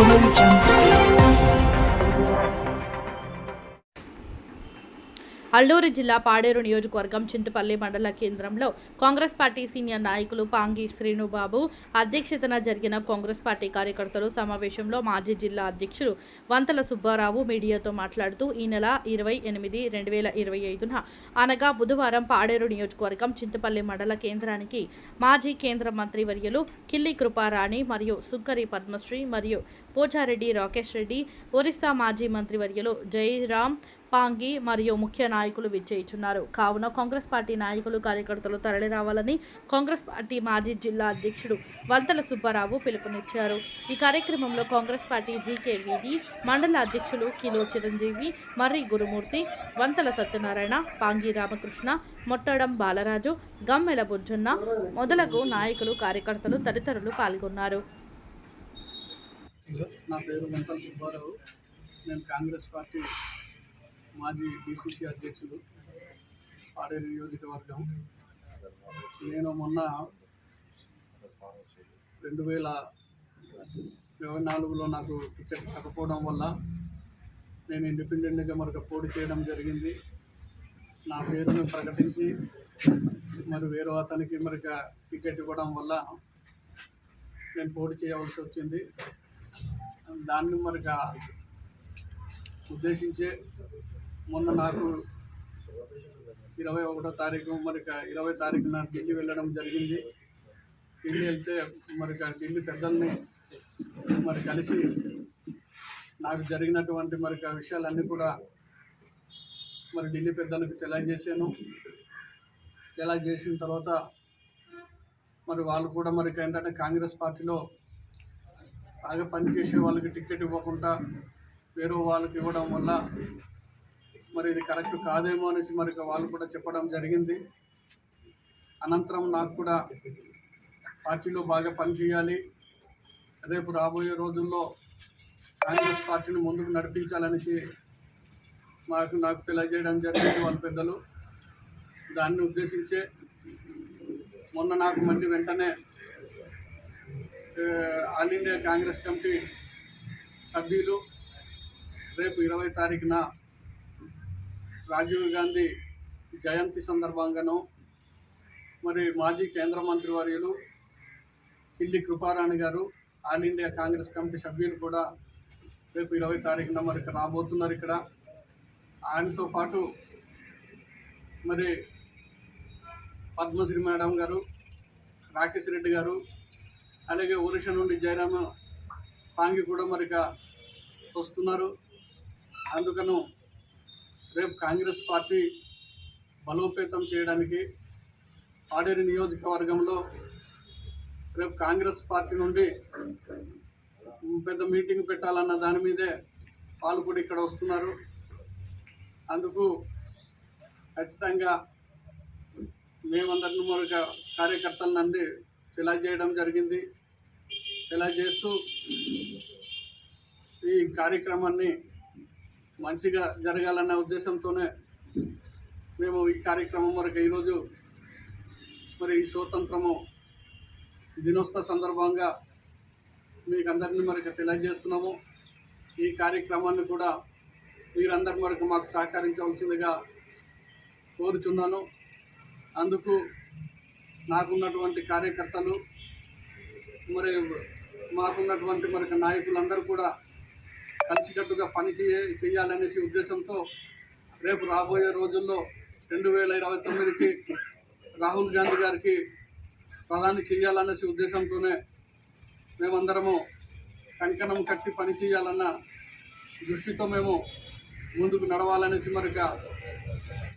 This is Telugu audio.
Bulunacağım అల్లూరు జిల్లా పాడేరు నియోజకవర్గం చింతపల్లి మండల కేంద్రంలో కాంగ్రెస్ పార్టీ సీనియర్ నాయకులు పాంగి శ్రీనుబాబు అధ్యక్షతన జరిగిన కాంగ్రెస్ పార్టీ కార్యకర్తలు సమావేశంలో మాజీ జిల్లా అధ్యక్షుడు వంతల సుబ్బారావు మీడియాతో మాట్లాడుతూ ఈ నెల ఇరవై ఎనిమిది రెండు వేల ఇరవై ఐదున అనగా బుధవారం పాడేరు నియోజకవర్గం చింతపల్లి మండల కేంద్రానికి మాజీ కేంద్ర మంత్రి వర్యులు కిల్లి కృపారాణి మరియు సుంకరి పద్మశ్రీ మరియు పోచారెడ్డి రాకేష్ రెడ్డి ఒరిస్సా మాజీ మంత్రివర్యులు జయరామ్ పాంగి మరియు ముఖ్య నాయకులు విజయించున్నారు కావున కాంగ్రెస్ పార్టీ నాయకులు కార్యకర్తలు తరలిరావాలని కాంగ్రెస్ పార్టీ మాజీ జిల్లా అధ్యక్షుడు వంతల సుబ్బారావు పిలుపునిచ్చారు. ఈ కార్యక్రమంలో కాంగ్రెస్ పార్టీ జీకే వీధి మండల అధ్యక్షులు కిలో చిరంజీవి మర్రి గురుమూర్తి వంతల సత్యనారాయణ పాంగి రామకృష్ణ మొట్టడం బాలరాజు గమ్మెల బుజ్జున్న మొదలగు నాయకులు కార్యకర్తలు తదితరులు పాల్గొన్నారు. నా పేరు వంతల సుబ్బారావు. నేను కాంగ్రెస్ పార్టీ మాజీ బీసీసీ అధ్యక్షులు పాడేరు నియోజకవర్గం. నేను మొన్న రెండు వేల ఇరవై నాలుగులో నాకు టికెట్ రాకపోవడం వల్ల నేను ఇండిపెండెంట్గా మరొక పోటీ చేయడం జరిగింది. నా పేరును ప్రకటించి మరి వేరే అతనికి మరొక టికెట్ ఇవ్వడం వల్ల నేను పోటీ చేయవలసి వచ్చింది. దాన్ని మరొక ఉద్దేశించే మొన్న నాకు ఇరవై ఒకటో తారీఖు మరి ఇరవై తారీఖు నా ఢిల్లీ వెళ్ళడం జరిగింది. ఢిల్లీ వెళ్తే మరి ఢిల్లీ పెద్దల్ని మరి కలిసి నాకు జరిగినటువంటి మరి విషయాలన్నీ కూడా మరి ఢిల్లీ పెద్దలకు తెలియజేశాను. తెలియజేసిన తర్వాత మరి వాళ్ళు కూడా మరి ఏంటంటే కాంగ్రెస్ పార్టీలో బాగా పనిచేసే వాళ్ళకి టికెట్ ఇవ్వకుండా వేరే వాళ్ళకి ఇవ్వడం వల్ల మరి ఇది కరెక్ట్ కాదేమో అనేసి మరి వాళ్ళు కూడా చెప్పడం జరిగింది. అనంతరం నాకు కూడా పార్టీలో బాగా పనిచేయాలి. రేపు రాబోయే రోజుల్లో కాంగ్రెస్ పార్టీని ముందుకు నడిపించాలనేసి మాకు నాకు తెలియజేయడం జరిగింది వాళ్ళ పెద్దలు. దాన్ని ఉద్దేశించే మొన్న నాకు మళ్ళీ వెంటనే ఆల్ ఇండియా కాంగ్రెస్ కమిటీ సభ్యులు రేపు ఇరవై తారీఖున రాజీవ్ గాంధీ జయంతి సందర్భంగాను మరి మాజీ కేంద్ర మంత్రి వర్యులు కిల్లి కృపారాణి గారు ఆల్ ఇండియా కాంగ్రెస్ కమిటీ సభ్యులు కూడా రేపు ఇరవై తారీఖున మరి రాబోతున్నారు ఇక్కడ. ఆయనతో పాటు మరి పద్మశ్రీ మేడం గారు రాకేష్ రెడ్డి గారు అలాగే ఒరిషా నుండి జయరామ పాంగి కూడా మరిక వస్తున్నారు. అందుకను రేపు కాంగ్రెస్ పార్టీ బలోపేతం చేయడానికి పాడేరు నియోజకవర్గంలో రేపు కాంగ్రెస్ పార్టీ నుండి పెద్ద మీటింగ్ పెట్టాలన్న దాని మీదే వాళ్ళు కూడా ఇక్కడ వస్తున్నారు. అందుకు ఖచ్చితంగా మేమందరిని మరొక ఇలా తెలియజేయడం జరిగింది. తెలియజేస్తూ ఈ కార్యక్రమాన్ని మంచిగా జరగాలన్న ఉద్దేశంతోనే మేము ఈ కార్యక్రమం వరకు ఈరోజు మరి ఈ స్వతంత్రము దినోత్సవ సందర్భంగా మీకు అందరినీ మరొక తెలియజేస్తున్నాము. ఈ కార్యక్రమాన్ని కూడా మీరందరి వరకు మాకు సహకరించవలసిందిగా కోరుచున్నాను. అందుకు నాకున్నటువంటి కార్యకర్తలు మరి మాకున్నటువంటి మరి నాయకులందరూ కూడా కలిసికట్టుగా పని చేయ చేయాలనేసి ఉద్దేశంతో రేపు రాబోయే రోజుల్లో రెండు వేల ఇరవై తొమ్మిదికి రాహుల్ గాంధీ గారికి ప్రధాని చేయాలనేసి ఉద్దేశంతోనే మేమందరము కంకణం కట్టి పని చేయాలన్న దృష్టితో మేము ముందుకు నడవాలనేసి మరిక